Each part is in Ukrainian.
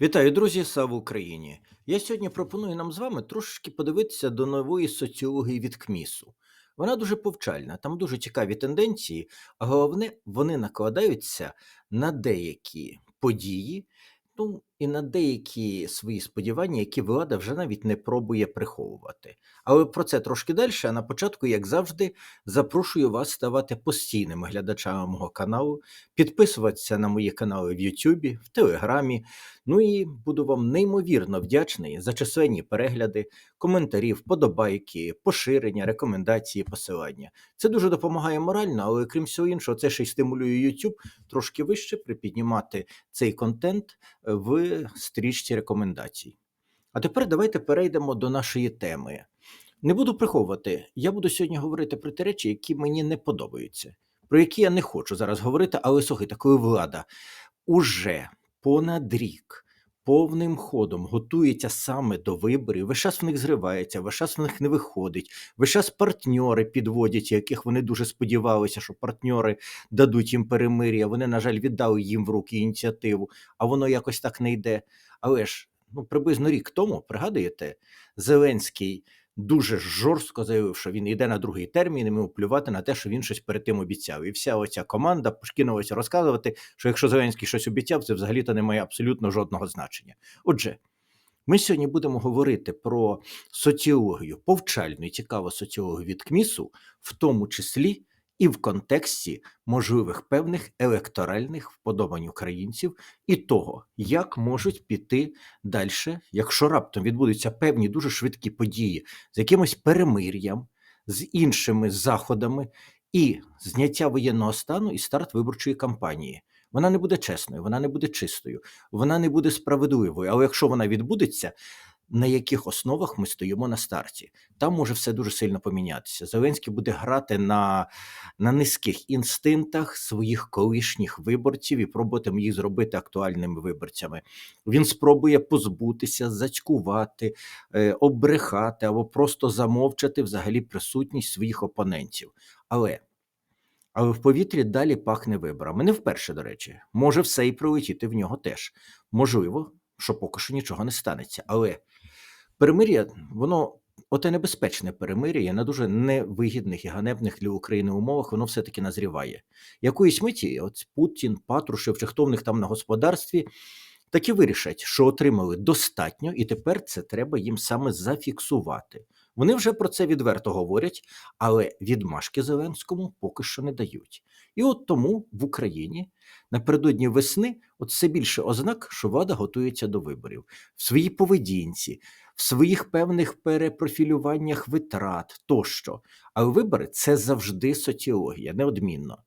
Вітаю, друзі! Слава Україні! Я сьогодні пропоную нам з вами трошечки подивитися до нової соціології від КМІСу. Вона дуже повчальна, там дуже цікаві тенденції, а головне, вони накладаються на деякі події, ну і на деякі свої сподівання, які влада вже навіть не пробує приховувати. Але про це трошки далі. А на початку, як завжди, запрошую вас ставати постійними глядачами мого каналу, підписуватися на мої канали в Ютубі, в Телеграмі. Ну і буду вам неймовірно вдячний за численні перегляди, коментарі, вподобайки, поширення, рекомендації, посилання. Це дуже допомагає морально, але крім всього іншого, це ще й стимулює YouTube трошки вище припіднімати цей контент в стрічці рекомендацій. А тепер давайте перейдемо до нашої теми. Не буду приховувати, я буду сьогодні говорити про ті речі, які мені не подобаються, про які я не хочу зараз говорити, але слухайте, коли влада уже понад рік повним ходом готується саме до виборів, весь час в них зривається, весь час в них не виходить, весь час партньори підводять, яких вони дуже сподівалися, що партньори дадуть їм перемир'я. Вони, на жаль, віддали їм в руки ініціативу, а воно якось так не йде. Але ж ну, приблизно рік тому, пригадуєте, Зеленський дуже жорстко заявив, що він йде на другий термін, і ми плювати на те, що він щось перед тим обіцяв. І вся оця команда пошкинулася розказувати, що якщо Зеленський щось обіцяв, це взагалі-то не має абсолютно жодного значення. Отже, ми сьогодні будемо говорити про соціологію, повчальну і цікаву соціологію від КМІСу, в тому числі і в контексті можливих певних електоральних вподобань українців і того, як можуть піти далі, якщо раптом відбудуться певні дуже швидкі події з якимось перемир'ям, з іншими заходами і зняття воєнного стану і старт виборчої кампанії. Вона не буде чесною, вона не буде чистою, вона не буде справедливою. Але якщо вона відбудеться, на яких основах ми стоїмо на старті. Там може все дуже сильно помінятися. Зеленський буде грати на на низьких інстинктах своїх колишніх виборців і пробувати їх зробити актуальними виборцями. Він спробує позбутися, зацькувати, е, обрехати або просто замовчати взагалі присутність своїх опонентів. Але але в повітрі далі пахне виборами. Не вперше, до речі, може все і прилетіти в нього теж. Можливо, що поки що нічого не станеться. Але перемир'я, воно оте небезпечне перемир'я на дуже невигідних і ганебних для України умовах, воно все-таки назріває. Якоїсь миті, от Путін, Патрушев, чи хто в них там на господарстві, таки вирішать, що отримали достатньо, і тепер це треба їм саме зафіксувати. Вони вже про це відверто говорять, але відмашки Зеленському поки що не дають. І от тому в Україні напередодні весни от все більше ознак, що влада готується до виборів в своїй поведінці, в своїх певних перепрофілюваннях витрат тощо. Але вибори це завжди соціологія, неодмінно.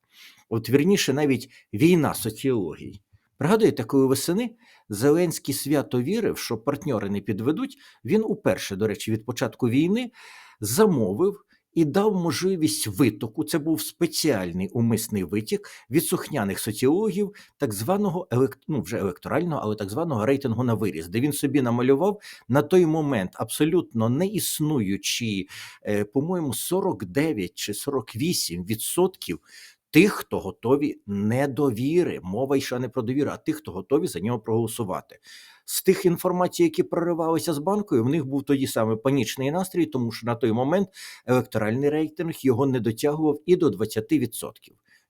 От вірніше, навіть війна соціологій. Пригадуєте, коли весени Зеленський свято вірив, що партньори не підведуть. Він уперше, до речі, від початку війни замовив і дав можливість витоку. Це був спеціальний умисний витік від сухняних соціологів, так званого ну, вже електорального, але так званого рейтингу на виріс, де він собі намалював на той момент абсолютно не існуючі, е, по-моєму, 49 чи 48 відсотків тих, хто готові недовіри. Мова йшла не про довіру, а тих, хто готові за нього проголосувати. З тих інформацій, які проривалися з банкою, в них був тоді саме панічний настрій, тому що на той момент електоральний рейтинг його не дотягував і до 20%.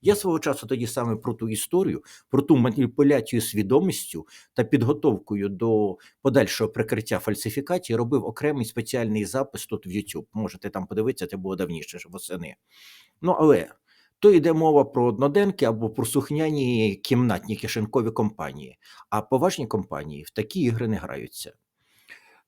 Я свого часу тоді саме про ту історію, про ту маніпуляцію свідомістю та підготовкою до подальшого прикриття фальсифікації робив окремий спеціальний запис тут в YouTube. Можете там подивитися, це було давніше восени. Ну але то йде мова про одноденки або про сухняні кімнатні кишенькові компанії. А поважні компанії в такі ігри не граються.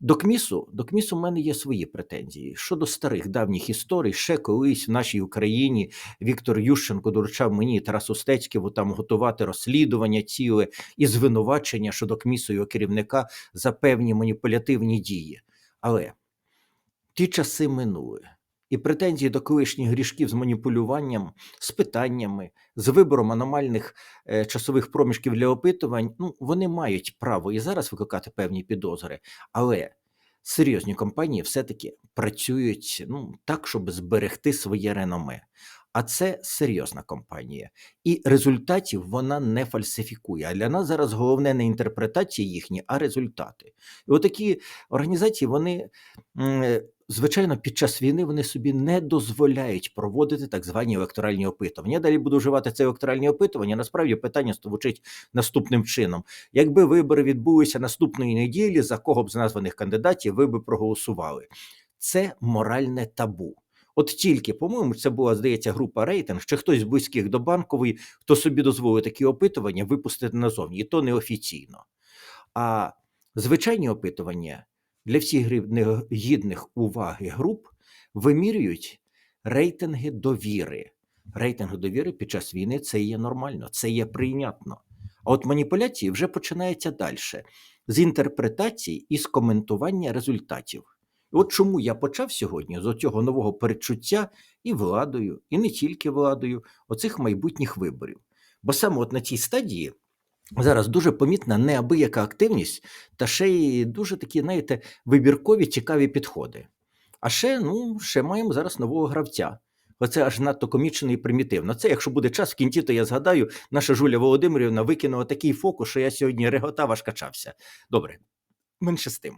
До КМІСу до КМІСу в мене є свої претензії щодо старих давніх історій. Ще колись в нашій Україні Віктор Ющенко доручав мені Тарасу Стецьківу там готувати розслідування ціле і звинувачення щодо КМІСу його керівника за певні маніпулятивні дії. Але ті часи минули і претензії до колишніх грішків з маніпулюванням, з питаннями, з вибором аномальних е, часових проміжків для опитувань, ну вони мають право і зараз викликати певні підозри, але серйозні компанії все-таки працюють ну так, щоб зберегти своє реноме. А це серйозна компанія, і результатів вона не фальсифікує. А для нас зараз головне не інтерпретації їхні, а результати. І отакі організації, вони звичайно під час війни вони собі не дозволяють проводити так звані електоральні опитування. Я далі буду вживати це електоральні опитування. Насправді питання звучить наступним чином: якби вибори відбулися наступної неділі, за кого б з названих кандидатів ви би проголосували? Це моральне табу. От тільки, по-моєму, це була, здається, група рейтинг, чи хтось з близьких до банкової, хто собі дозволив такі опитування випустити назовні, і то неофіційно. А звичайні опитування для всіх гідних уваги груп вимірюють рейтинги довіри. Рейтинги довіри під час війни це є нормально, це є прийнятно. А от маніпуляції вже починаються далі з інтерпретації і з коментування результатів. І от чому я почав сьогодні з цього нового передчуття і владою, і не тільки владою, оцих майбутніх виборів. Бо саме от на цій стадії зараз дуже помітна неабияка активність та ще й дуже такі, знаєте, вибіркові цікаві підходи. А ще, ну, ще маємо зараз нового гравця. Оце аж надто комічно і примітивно. Це, якщо буде час в кінці, то я згадаю, наша Жуля Володимирівна викинула такий фокус, що я сьогодні реготав аж качався. Добре, менше з тим.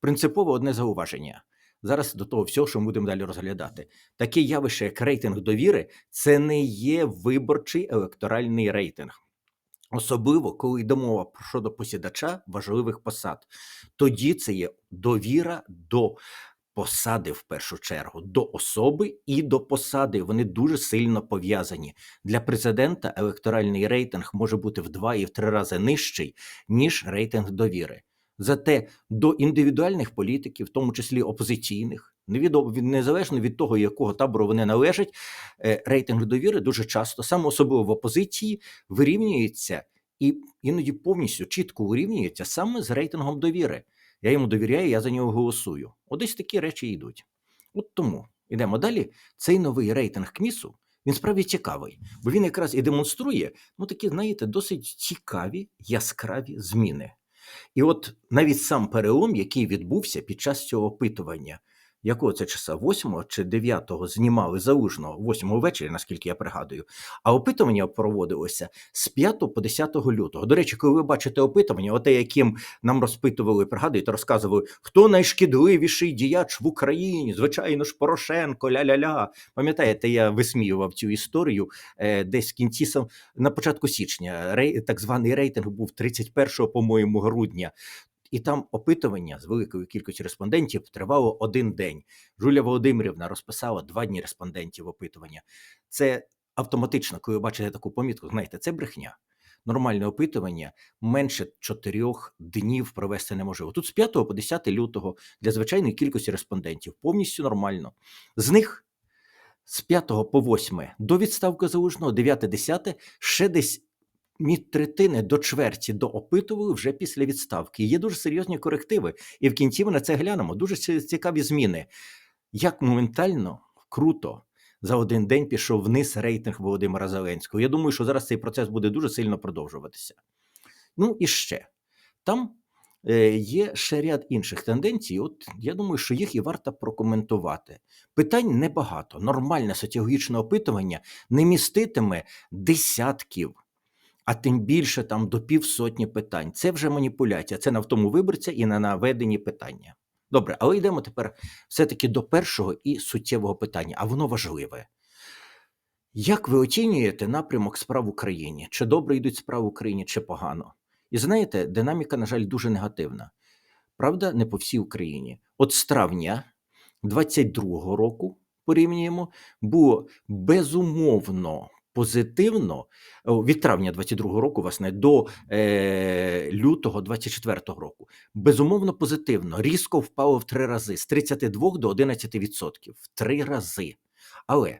Принципово одне зауваження. Зараз до того всього, що ми будемо далі розглядати. Таке явище, як рейтинг довіри, це не є виборчий електоральний рейтинг. Особливо, коли йде мова про щодо посідача важливих посад. Тоді це є довіра до посади в першу чергу, до особи і до посади. Вони дуже сильно пов'язані. Для президента електоральний рейтинг може бути в два і в три рази нижчий, ніж рейтинг довіри. Зате до індивідуальних політиків, в тому числі опозиційних, невідомо від незалежно від того, якого табору вони належать, е, рейтинг довіри дуже часто, саме особливо в опозиції, вирівнюється і іноді повністю чітко вирівнюється саме з рейтингом довіри. Я йому довіряю, я за нього голосую. От десь такі речі йдуть. От тому йдемо далі. Цей новий рейтинг КМІСу він справді цікавий, бо він якраз і демонструє ну такі, знаєте, досить цікаві яскраві зміни. І от навіть сам перелом, який відбувся під час цього опитування, якого це часа 8 чи 9 знімали залужного, 8 ввечері, наскільки я пригадую, а опитування проводилося з 5 по 10 лютого. До речі, коли ви бачите опитування, оте, яким нам розпитували, пригадуєте, розказували, хто найшкідливіший діяч в Україні, звичайно ж, Порошенко, ля-ля-ля. Пам'ятаєте, я висміював цю історію е, десь в кінці на початку січня. Так званий рейтинг був 31, по-моєму, грудня. І там опитування з великою кількістю респондентів тривало один день. Жуля Володимирівна розписала два дні респондентів опитування. Це автоматично, коли ви бачите таку помітку, знаєте, це брехня. Нормальне опитування менше чотирьох днів провести неможливо. Тут з 5 по 10 лютого для звичайної кількості респондентів повністю нормально. З них з 5 по 8 до відставки залужного, 9-10 ще десь від третини до чверті до опитували вже після відставки. Є дуже серйозні корективи, і в кінці ми на це глянемо. Дуже цікаві зміни. Як моментально круто за один день пішов вниз рейтинг Володимира Зеленського. Я думаю, що зараз цей процес буде дуже сильно продовжуватися. Ну і ще там е, є ще ряд інших тенденцій. От я думаю, що їх і варто прокоментувати. Питань небагато. Нормальне соціологічне опитування не міститиме десятків а тим більше там до півсотні питань. Це вже маніпуляція, це на втому виборця і на наведені питання. Добре, але йдемо тепер все-таки до першого і суттєвого питання, а воно важливе. Як ви оцінюєте напрямок справ в Україні? Чи добре йдуть справи в Україні, чи погано? І знаєте, динаміка, на жаль, дуже негативна. Правда, не по всій Україні. От з травня 22-го року порівнюємо, було безумовно позитивно від травня 22-го року, власне, до е, лютого 24-го року. Безумовно позитивно. Різко впало в три рази з 32 до 11%. В три рази. Але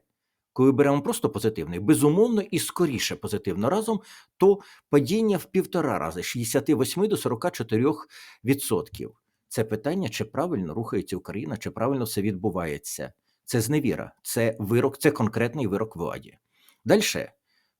коли беремо просто позитивний, безумовно і скоріше позитивно разом, то падіння в півтора рази з 68 до 44%. відсотків. Це питання, чи правильно рухається Україна, чи правильно все відбувається. Це зневіра, це вирок, це конкретний вирок владі. Далі,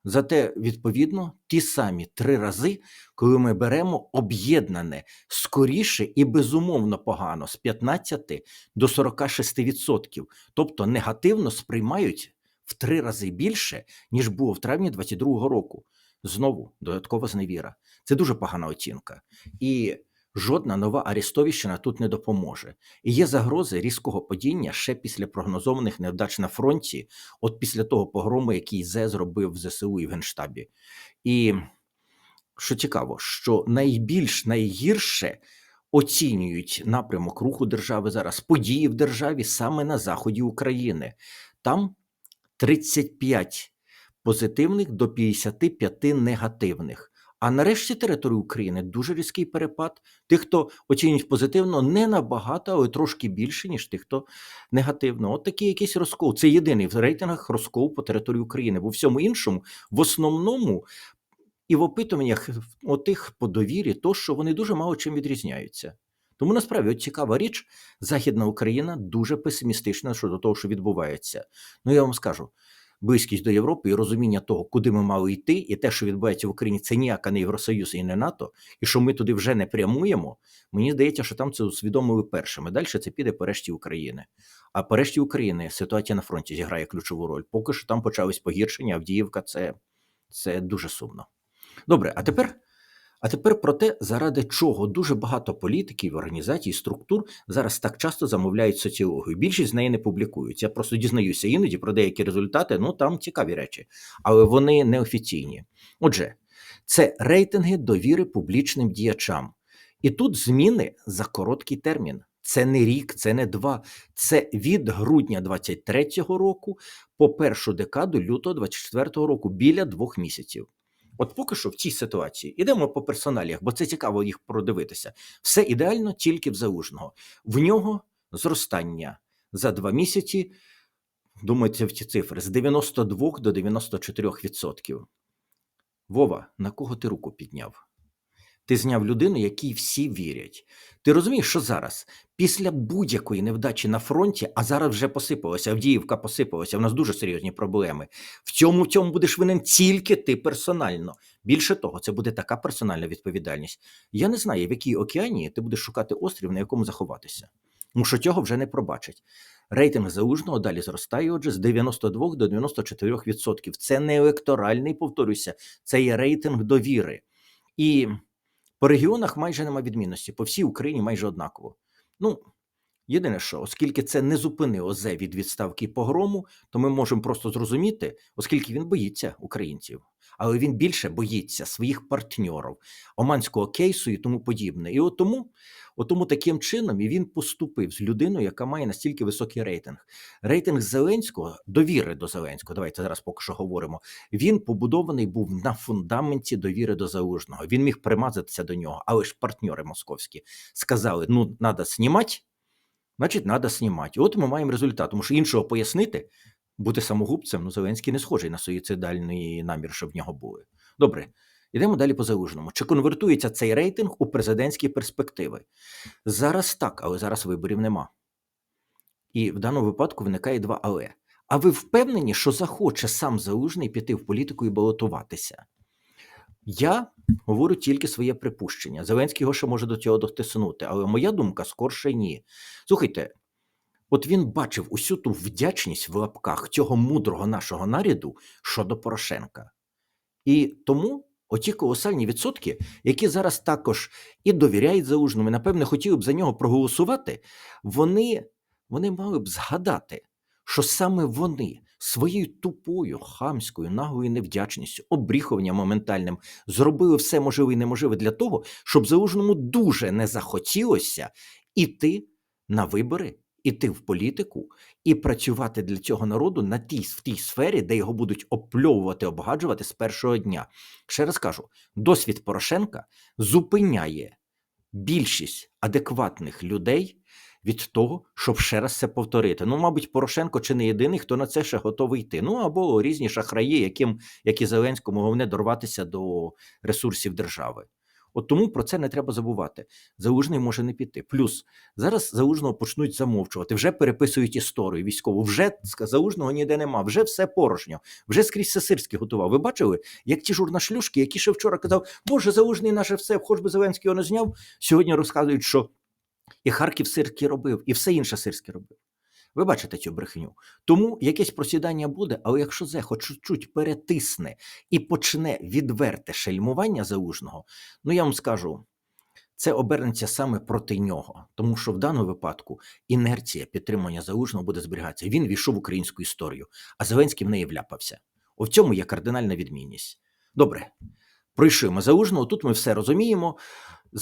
зате, відповідно, ті самі три рази, коли ми беремо об'єднане скоріше і безумовно погано з 15 до 46%. Тобто негативно сприймають в три рази більше, ніж було в травні 22-го року. Знову додаткова зневіра. Це дуже погана оцінка. І жодна нова Арестовіщина тут не допоможе. І є загрози різкого падіння ще після прогнозованих невдач на фронті, от після того погрому, який ЗЕ зробив в ЗСУ і в Генштабі. І що цікаво, що найбільш найгірше оцінюють напрямок руху держави зараз, події в державі саме на заході України. Там 35 позитивних до 55 негативних. А нарешті території України дуже різкий перепад. Тих, хто оцінюють позитивно, не набагато, але трошки більше, ніж тих, хто негативно. От такий якийсь розкол. Це єдиний в рейтингах розкол по території України. Бо всьому іншому, в основному, і в опитуваннях отих по довірі, то що вони дуже мало чим відрізняються. Тому насправді от цікава річ, Західна Україна дуже песимістична щодо того, що відбувається. Ну я вам скажу. Близькість до Європи і розуміння того, куди ми мали йти, і те, що відбувається в Україні, це ніяка не Євросоюз і не НАТО, і що ми туди вже не прямуємо. Мені здається, що там це усвідомили першими. Далі це піде по решті України. А по решті України ситуація на фронті зіграє ключову роль. Поки що там почались погіршення, Авдіївка це, це дуже сумно. Добре, а тепер. А тепер про те, заради чого дуже багато політиків, організацій, структур зараз так часто замовляють соціологію. Більшість з неї не публікують. Я просто дізнаюся іноді про деякі результати. Ну там цікаві речі, але вони неофіційні. Отже, це рейтинги довіри публічним діячам. І тут зміни за короткий термін. Це не рік, це не два. Це від грудня 23-го року по першу декаду лютого 24-го року біля двох місяців. От поки що в цій ситуації ідемо по персоналіях, бо це цікаво їх продивитися. Все ідеально тільки в залужного. В нього зростання за два місяці. Думається, в ці цифри з 92 до 94 відсотків. Вова, на кого ти руку підняв? Ти зняв людину, якій всі вірять. Ти розумієш, що зараз, після будь-якої невдачі на фронті, а зараз вже посипалося, Авдіївка посипалася, в нас дуже серйозні проблеми. В цьому цьому будеш винен тільки ти персонально. Більше того, це буде така персональна відповідальність. Я не знаю, в якій океані ти будеш шукати острів, на якому заховатися. Тому що цього вже не пробачать. Рейтинг залужного далі зростає, отже, з 92 до 94 відсотків. Це не електоральний, повторюся, це є рейтинг довіри. І по регіонах майже нема відмінності, по всій Україні майже однаково. Ну, єдине що, оскільки це не зупинило ЗЕ від відставки погрому, то ми можемо просто зрозуміти, оскільки він боїться українців, але він більше боїться своїх партньорів, оманського кейсу і тому подібне. І от тому, таким чином і він поступив з людиною, яка має настільки високий рейтинг. Рейтинг Зеленського, довіри до Зеленського, давайте зараз поки що говоримо. Він побудований був на фундаменті довіри до залужного. Він міг примазатися до нього, але ж партнери московські сказали: ну, треба знімати, значить, треба знімати. От ми маємо результат, тому що іншого пояснити. Бути самогубцем, ну Зеленський не схожий на суїцидальний намір, щоб в нього були. Добре, йдемо далі по залужному. Чи конвертується цей рейтинг у президентські перспективи? Зараз так, але зараз виборів нема. І в даному випадку виникає два але. А ви впевнені, що захоче сам залужний піти в політику і балотуватися? Я говорю тільки своє припущення. Зеленський його ще може до цього дотиснути, але моя думка скорше ні. Слухайте, от він бачив усю ту вдячність в лапках цього мудрого нашого наряду щодо Порошенка. І тому оті колосальні відсотки, які зараз також і довіряють залужному, і, напевне, хотіли б за нього проголосувати, вони, вони мали б згадати, що саме вони своєю тупою, хамською, наглою невдячністю, обріхуванням моментальним зробили все можливе і неможливе для того, щоб залужному дуже не захотілося іти на вибори, іти в політику і працювати для цього народу на тій в тій сфері, де його будуть опльовувати, обгаджувати з першого дня. Ще раз кажу: досвід Порошенка зупиняє більшість адекватних людей від того, щоб ще раз це повторити. Ну, мабуть, Порошенко чи не єдиний, хто на це ще готовий йти. Ну або різні шахраї, яким як і Зеленському, головне дорватися до ресурсів держави. От тому про це не треба забувати. Залужний може не піти. Плюс зараз залужного почнуть замовчувати, вже переписують історію військову. Вже залужного ніде нема, вже все порожньо, вже скрізь Сесирський готував. Ви бачили, як ті журнашлюшки, які ще вчора казав, Боже, залужний наше все, хоч би Зеленський його не зняв. Сьогодні розказують, що і Харків Сирський робив, і все інше Сирський робив. Ви бачите цю брехню. Тому якесь просідання буде, але якщо зе хоч чуть перетисне і почне відверте шельмування залужного, ну я вам скажу, це обернеться саме проти нього, тому що в даному випадку інерція підтримання залужного буде зберігатися. Він війшов в українську історію, а Зеленський в неї вляпався. В цьому є кардинальна відмінність. Добре, пройшли залужного. Тут ми все розуміємо.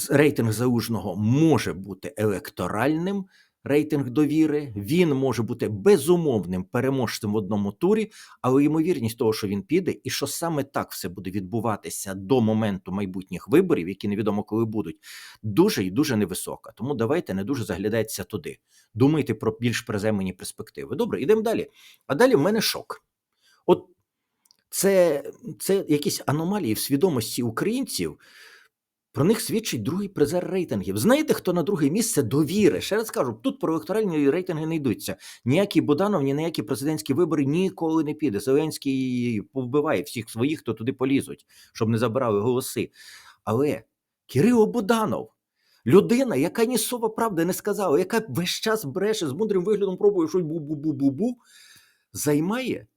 Рейтинг залужного може бути електоральним. Рейтинг довіри, він може бути безумовним переможцем в одному турі, але ймовірність того, що він піде, і що саме так все буде відбуватися до моменту майбутніх виборів, які невідомо коли будуть, дуже і дуже невисока. Тому давайте не дуже заглядайтеся туди. Думайте про більш приземлені перспективи. Добре, йдемо далі. А далі в мене шок. От це, це якісь аномалії в свідомості українців. Про них свідчить другий призер рейтингів. Знаєте, хто на друге місце довіри? Ще раз кажу, тут про електоральні рейтинги не йдуться. Ніякий Буданов, ні на які президентські вибори ніколи не піде. Зеленський повбиває всіх своїх, хто туди полізуть, щоб не забирали голоси. Але Кирило Буданов, людина, яка ні слова правди не сказала, яка весь час бреше з мудрим виглядом пробує щось бу-бу-бу-бу-бу, займає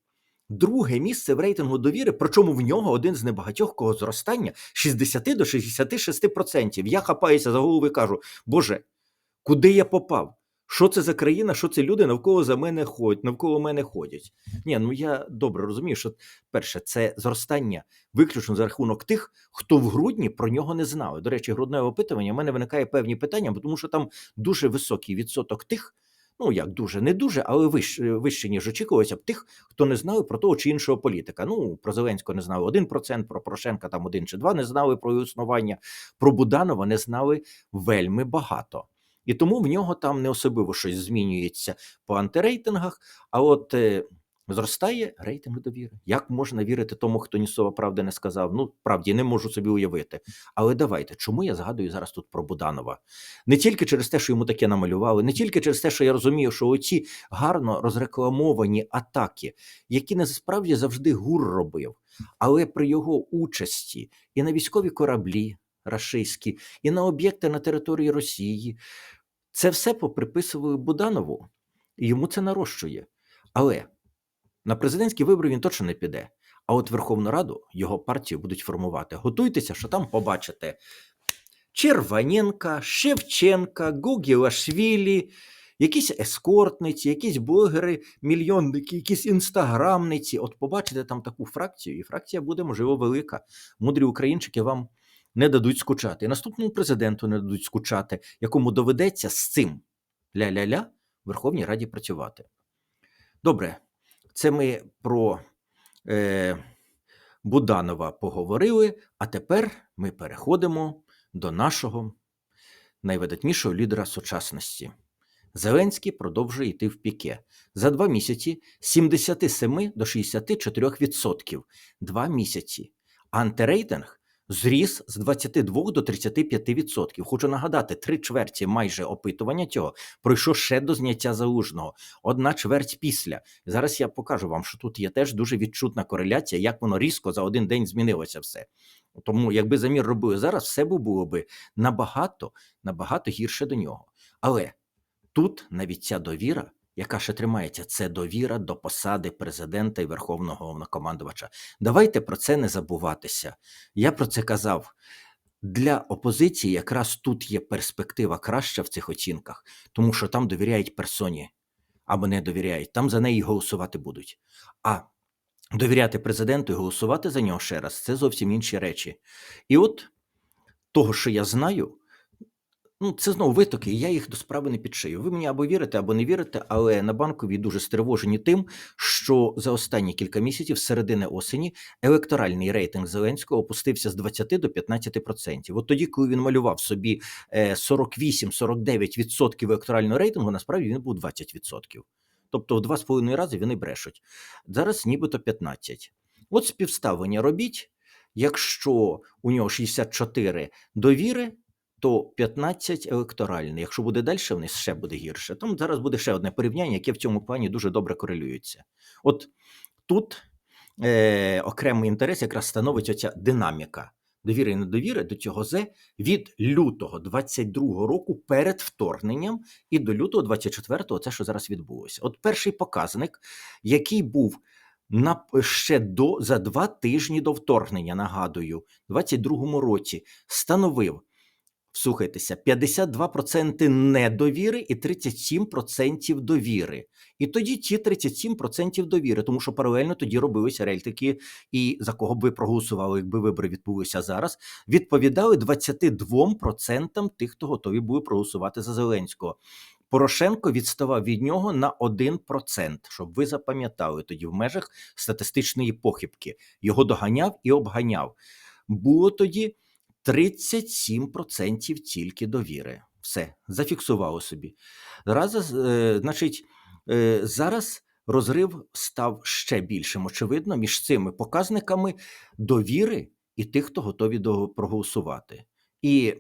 друге місце в рейтингу довіри, причому в нього один з небагатьох кого зростання 60 до 66%. Я хапаюся за голову і кажу: Боже, куди я попав? Що це за країна, що це люди навколо за мене ходять, навколо мене ходять? Ні, ну я добре розумію, що перше, це зростання виключно за рахунок тих, хто в грудні про нього не знав. До речі, грудне опитування в мене виникає певні питання, тому що там дуже високий відсоток тих, ну як дуже, не дуже, але вище, вище ніж очікувалося б тих, хто не знав про того чи іншого політика. Ну про Зеленського не знали 1%, про Порошенка там 1 чи 2 не знали про існування, про Буданова не знали вельми багато. І тому в нього там не особливо щось змінюється по антирейтингах. А от е, зростає рейтинг довіри. Як можна вірити тому, хто ні слова правди не сказав? Ну, правді, не можу собі уявити. Але давайте, чому я згадую зараз тут про Буданова? Не тільки через те, що йому таке намалювали, не тільки через те, що я розумію, що оці гарно розрекламовані атаки, які насправді завжди гур робив, але при його участі і на військові кораблі рашистські, і на об'єкти на території Росії. Це все поприписували Буданову, і йому це нарощує. Але на президентські вибори він точно не піде. А от Верховну Раду його партію будуть формувати. Готуйтеся, що там побачите Черваненка, Шевченка, Гугілашвілі, якісь ескортниці, якісь блогери, мільйонники, якісь інстаграмниці. От побачите там таку фракцію, і фракція буде, можливо, велика. Мудрі українчики вам не дадуть скучати. І наступному президенту не дадуть скучати, якому доведеться з цим ля-ля-ля в Верховній Раді працювати. Добре, це ми про е, Буданова поговорили, а тепер ми переходимо до нашого найвидатнішого лідера сучасності. Зеленський продовжує йти в піке. За два місяці з 77 до 64%. Два місяці. Антирейтинг зріс з 22 до 35%. Хочу нагадати, три чверті майже опитування цього пройшло ще до зняття залужного. Одна чверть після. Зараз я покажу вам, що тут є теж дуже відчутна кореляція, як воно різко за один день змінилося все. Тому, якби замір робили зараз, все було би набагато, набагато гірше до нього. Але тут навіть ця довіра. Яка ще тримається, це довіра до посади президента і верховного головнокомандувача. Давайте про це не забуватися. Я про це казав. Для опозиції якраз тут є перспектива краща в цих оцінках, тому що там довіряють персоні або не довіряють, там за неї голосувати будуть. А довіряти президенту і голосувати за нього ще раз це зовсім інші речі. І от того, що я знаю, Ну, це знову витоки, я їх до справи не підшию. Ви мені або вірите, або не вірите, але на банковій дуже стривожені тим, що за останні кілька місяців, середини осені, електоральний рейтинг Зеленського опустився з 20 до 15%. От тоді, коли він малював собі е, 48-49% електорального рейтингу, насправді він був 20%. Тобто в два з половиною рази вони брешуть. Зараз нібито 15%. От співставлення робіть. Якщо у нього 64 довіри, то 15 електоральний. Якщо буде далі, вниз ще буде гірше. Там зараз буде ще одне порівняння, яке в цьому плані дуже добре корелюється. От тут е, окремий інтерес якраз становить оця динаміка. довіри і недовіри до цього зе від лютого 22-го року перед вторгненням і до лютого 24-го, це що зараз відбулося. От перший показник, який був на ще до за два тижні до вторгнення, нагадую, в 22-му році становив. Слухайтеся, 52% недовіри і 37% довіри. І тоді ті 37% довіри, тому що паралельно тоді робилися рельтики, і за кого б ви проголосували, якби вибори відбулися зараз, відповідали 22% тих, хто готові були проголосувати за Зеленського. Порошенко відставав від нього на 1%, щоб ви запам'ятали тоді в межах статистичної похибки. Його доганяв і обганяв. Було тоді 37% тільки довіри. Все, зафіксувало собі. Раз, е, значить, е, зараз розрив став ще більшим, очевидно, між цими показниками довіри і тих, хто готові до проголосувати. І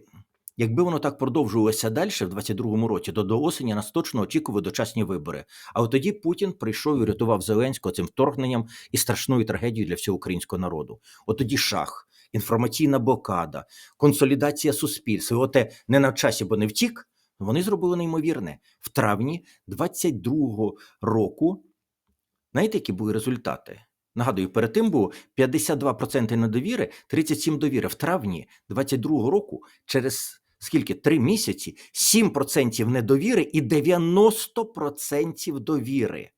якби воно так продовжувалося далі, в 22-му році, то до осені нас точно очікували дочасні вибори. А от тоді Путін прийшов і рятував Зеленського цим вторгненням і страшною трагедією для всього українського народу. От тоді шах інформаційна блокада, консолідація суспільства. І Оте не на часі, бо не втік. Вони зробили неймовірне в травні 22-го року. Знаєте, які були результати? Нагадую, перед тим було 52% недовіри, 37 довіри. В травні 22-го року, через скільки? Три місяці, 7% недовіри і 90% довіри.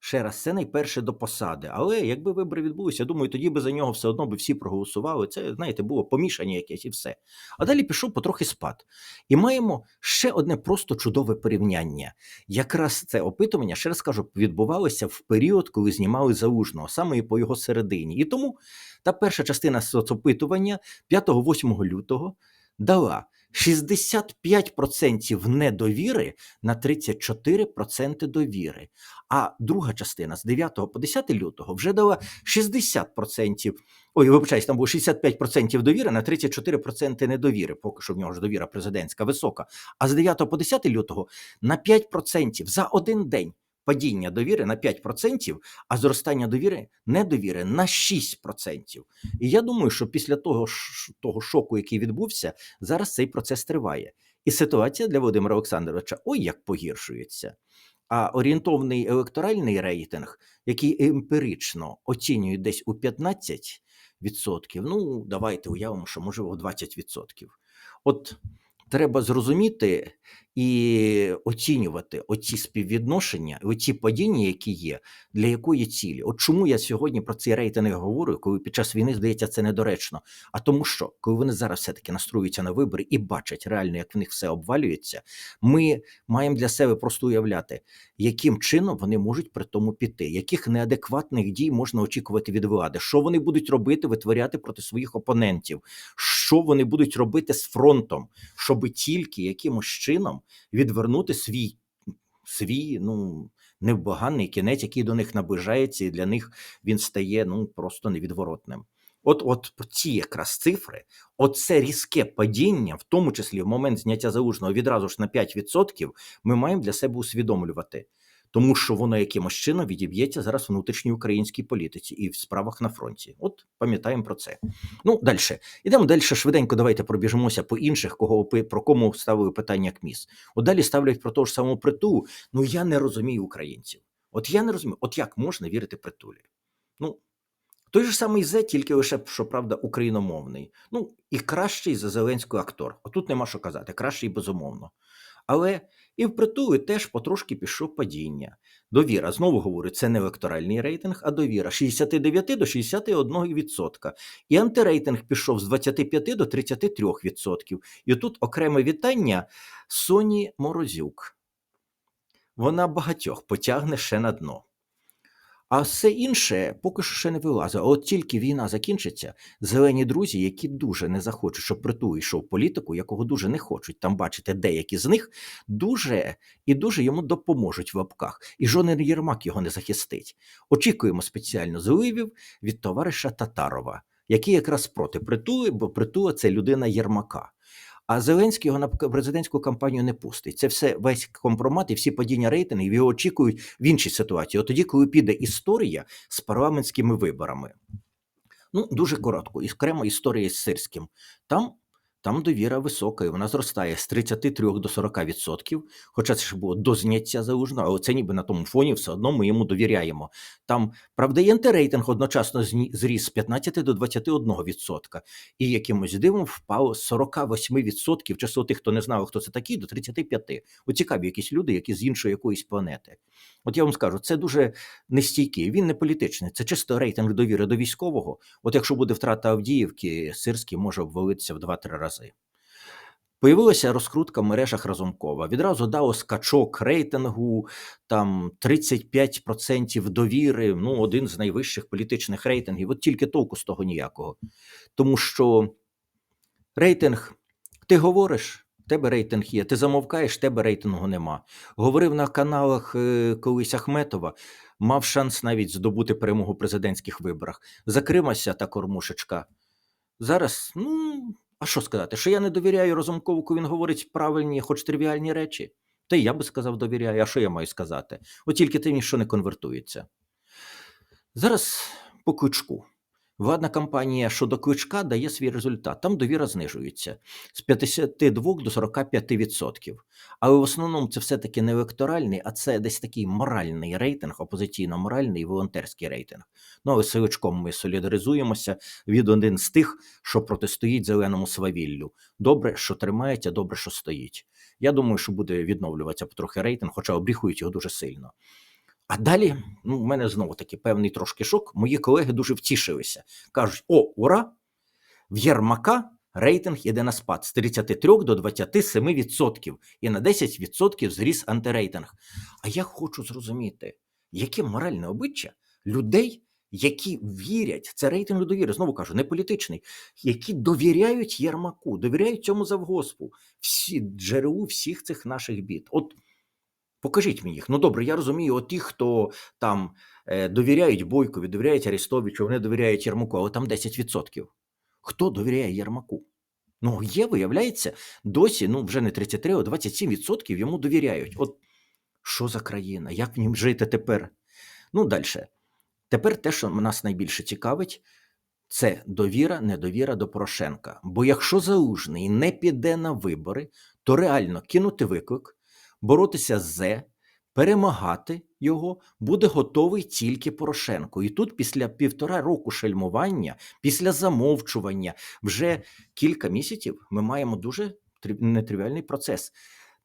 Ще раз, це найперше до посади. Але якби вибори відбулися, я думаю, тоді би за нього все одно би всі проголосували. Це, знаєте, було помішання якесь і все. А далі пішов потрохи спад. І маємо ще одне просто чудове порівняння. Якраз це опитування, ще раз кажу, відбувалося в період, коли знімали залужного, саме і по його середині. І тому та перша частина соцопитування 5-8 лютого дала 65% недовіри на 34% довіри. А друга частина з 9 по 10 лютого вже дала 60%. Ой, вибачаюсь, там було 65% довіри на 34% недовіри. Поки що в нього ж довіра президентська висока. А з 9 по 10 лютого на 5% за один день. Падіння довіри на 5%, а зростання довіри недовіри на 6%. І я думаю, що після того того шоку, який відбувся, зараз цей процес триває. І ситуація для Володимира Олександровича ой як погіршується. А орієнтовний електоральний рейтинг, який емпірично оцінює десь у 15%, ну давайте уявимо, що можливо 20%. От треба зрозуміти і оцінювати оці співвідношення, оці падіння, які є, для якої цілі. От чому я сьогодні про ці рейтинги говорю, коли під час війни здається це недоречно. А тому, що коли вони зараз все-таки настроюються на вибори і бачать реально, як в них все обвалюється, ми маємо для себе просто уявляти, яким чином вони можуть при тому піти, яких неадекватних дій можна очікувати від влади, що вони будуть робити, витворяти проти своїх опонентів, що вони будуть робити з фронтом, щоб тільки якимось чином відвернути свій свій ну невбаганий кінець, який до них наближається, і для них він стає ну просто невідворотним. От, от ці якраз цифри, оце різке падіння, в тому числі в момент зняття залужного відразу ж на 5%, ми маємо для себе усвідомлювати тому що воно якимось чином відіб'ється зараз внутрішній українській політиці і в справах на фронті. От пам'ятаємо про це. Ну далі ідемо далі. Швиденько. Давайте пробіжимося по інших, кого про кому ставили питання КМІС. От далі ставлять про того ж самого притулу. Ну я не розумію українців. От я не розумію, от як можна вірити притулі? Ну. Той же самий Зе, тільки лише, що правда, україномовний. Ну і кращий за Зеленського актор. Отут нема що казати, кращий безумовно. Але і в притули теж потрошки пішов падіння. Довіра, знову говорю, це не електоральний рейтинг, а довіра 69 до 61%. І антирейтинг пішов з 25 до 33%. І тут окреме вітання Соні Морозюк. Вона багатьох потягне ще на дно. А все інше поки що ще не вилазить. От тільки війна закінчиться, зелені друзі, які дуже не захочуть, щоб притул йшов політику, якого дуже не хочуть там бачити, деякі з них дуже і дуже йому допоможуть в лапках. І жоден Єрмак його не захистить. Очікуємо спеціально зливів від товариша Татарова, який якраз проти притули, бо притула це людина Єрмака. А Зеленський його на президентську кампанію не пустить. Це все весь компромат і всі падіння рейтингів його очікують в іншій ситуації. От тоді, коли піде історія з парламентськими виборами. Ну, дуже коротко. І окрема історія з Сирським. Там, там довіра висока, і вона зростає з 33 до 40%, хоча це ж було до зняття залужного, але це ніби на тому фоні все одно ми йому довіряємо. Там, правда, і антирейтинг одночасно зріс з 15 до 21%, і якимось дивом впало з 48% число тих, хто не знав, хто це такий, до 35%. От цікаві якісь люди, які з іншої якоїсь планети. От я вам скажу, це дуже нестійкий. Він не політичний, це чисто рейтинг довіри до військового. От якщо буде втрата Авдіївки, Сирський може обвалитися в 2-3 рази. Появилася розкрутка в мережах Разумкова. Відразу дало скачок рейтингу, там 35% довіри, ну, один з найвищих політичних рейтингів. От тільки толку з того ніякого. Тому що рейтинг, ти говориш, тебе рейтинг є, ти замовкаєш, тебе рейтингу нема. Говорив на каналах е, колись Ахметова, мав шанс навіть здобути перемогу в президентських виборах. Закримася та кормушечка. Зараз, ну, а що сказати? Що я не довіряю Розумкову, він говорить правильні, хоч тривіальні речі. Та й я би сказав, довіряю. А що я маю сказати? От тільки тим, що не конвертується. Зараз по кличку. Владна кампанія щодо кличка дає свій результат. Там довіра знижується з 52 до 45%. Але в основному це все-таки не електоральний, а це десь такий моральний рейтинг, опозиційно-моральний і волонтерський рейтинг. Ну, але Силичком ми солідаризуємося. Він один з тих, що протистоїть зеленому свавіллю. Добре, що тримається, добре, що стоїть. Я думаю, що буде відновлюватися потрохи рейтинг, хоча обріхують його дуже сильно. А далі, ну, в мене знову таки певний трошки шок. Мої колеги дуже втішилися. Кажуть: о, ура! В Єрмака рейтинг іде на спад з 33 до 27%, і на 10% зріс антирейтинг. А я хочу зрозуміти, яке моральне обличчя людей, які вірять, це рейтинг довіри, знову кажу, не політичний, які довіряють Єрмаку, довіряють цьому завгоспу, всі джерелу всіх цих наших бід. От Покажіть мені їх. Ну добре, я розумію, от ті, хто там е, довіряють Бойкові, довіряють Арестовичу, вони довіряють Єрмаку, але там 10%. Хто довіряє Єрмаку? Ну, є, виявляється, досі, ну вже не 33, а 27% йому довіряють. От що за країна? Як в нім жити тепер? Ну, далі. Тепер те, що нас найбільше цікавить, це довіра, недовіра до Порошенка. Бо якщо Залужний не піде на вибори, то реально кинути виклик, боротися з Зе, перемагати його буде готовий тільки Порошенко. І тут, після півтора року шельмування, після замовчування, вже кілька місяців ми маємо дуже нетривіальний процес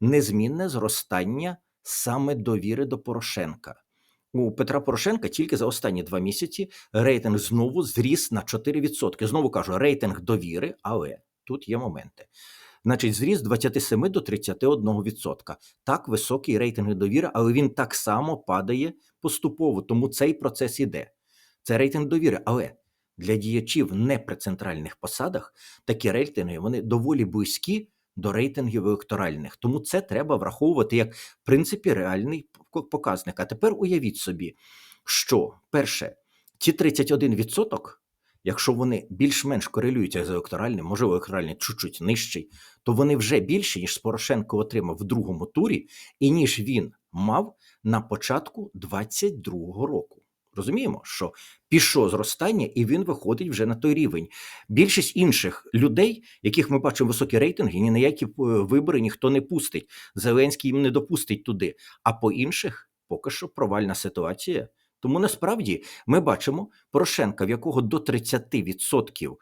незмінне зростання саме довіри до Порошенка. У Петра Порошенка тільки за останні два місяці рейтинг знову зріс на 4%. Знову кажу, рейтинг довіри, але тут є моменти. Значить, зріс з 27 до 31%. Так, високий рейтинг довіри, але він так само падає поступово, тому цей процес іде. Це рейтинг довіри. Але для діячів не при центральних посадах такі рейтинги вони доволі близькі до рейтингів електоральних. Тому це треба враховувати як, в принципі, реальний показник. А тепер уявіть собі, що перше, ці 31%, якщо вони більш-менш корелюються з електоральним, можливо, електоральний чуть-чуть нижчий, то вони вже більше, ніж Порошенко отримав в другому турі, і ніж він мав на початку 22-го року. Розуміємо, що пішло зростання, і він виходить вже на той рівень. Більшість інших людей, яких ми бачимо високі рейтинги, ні на які е, вибори ніхто не пустить. Зеленський їм не допустить туди. А по інших поки що провальна ситуація. Тому насправді ми бачимо Порошенка, в якого до 30%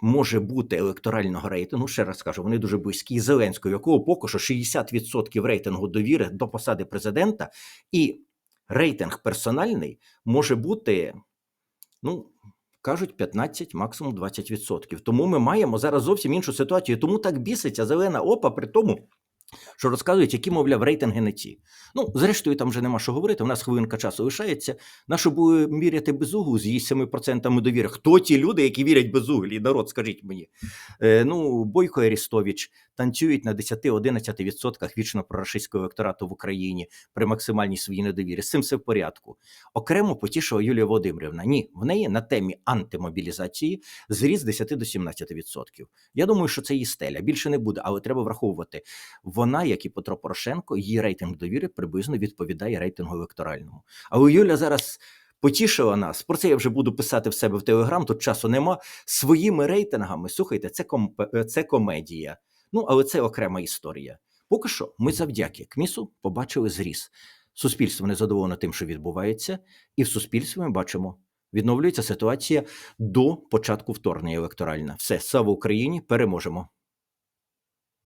може бути електорального рейтингу. Ще раз кажу, вони дуже близькі Зеленського, якого поки що 60% рейтингу довіри до посади президента, і рейтинг персональний може бути, ну. Кажуть 15, максимум 20%. Тому ми маємо зараз зовсім іншу ситуацію. Тому так біситься зелена опа, при тому, що розказують, які, мовляв, рейтинги не ті. Ну, зрештою, там вже нема що говорити. У нас хвилинка часу лишається. Нащо буде міряти безуглу з її 7% довіри? Хто ті люди, які вірять безуглі? Народ, скажіть мені. Е, ну, Бойко Арістович танцюють на 10-11% вічно прорашистського електорату в Україні при максимальній своїй недовірі. З цим все в порядку. Окремо потішила Юлія Володимирівна. Ні, в неї на темі антимобілізації зріс з 10 до 17%. Я думаю, що це її стеля. Більше не буде, але треба враховувати. Вона, як і Петро Порошенко, її рейтинг довіри приблизно відповідає рейтингу електоральному. Але Юля зараз потішила нас. Про це я вже буду писати в себе в Телеграм, тут часу нема. Своїми рейтингами, слухайте, це, ком... це комедія. Ну, але це окрема історія. Поки що, ми завдяки КМІСу побачили зріс. Суспільство незадоволено тим, що відбувається, і в суспільстві ми бачимо, відновлюється ситуація до початку вторгнення електоральна. Все, слава Україні, переможемо.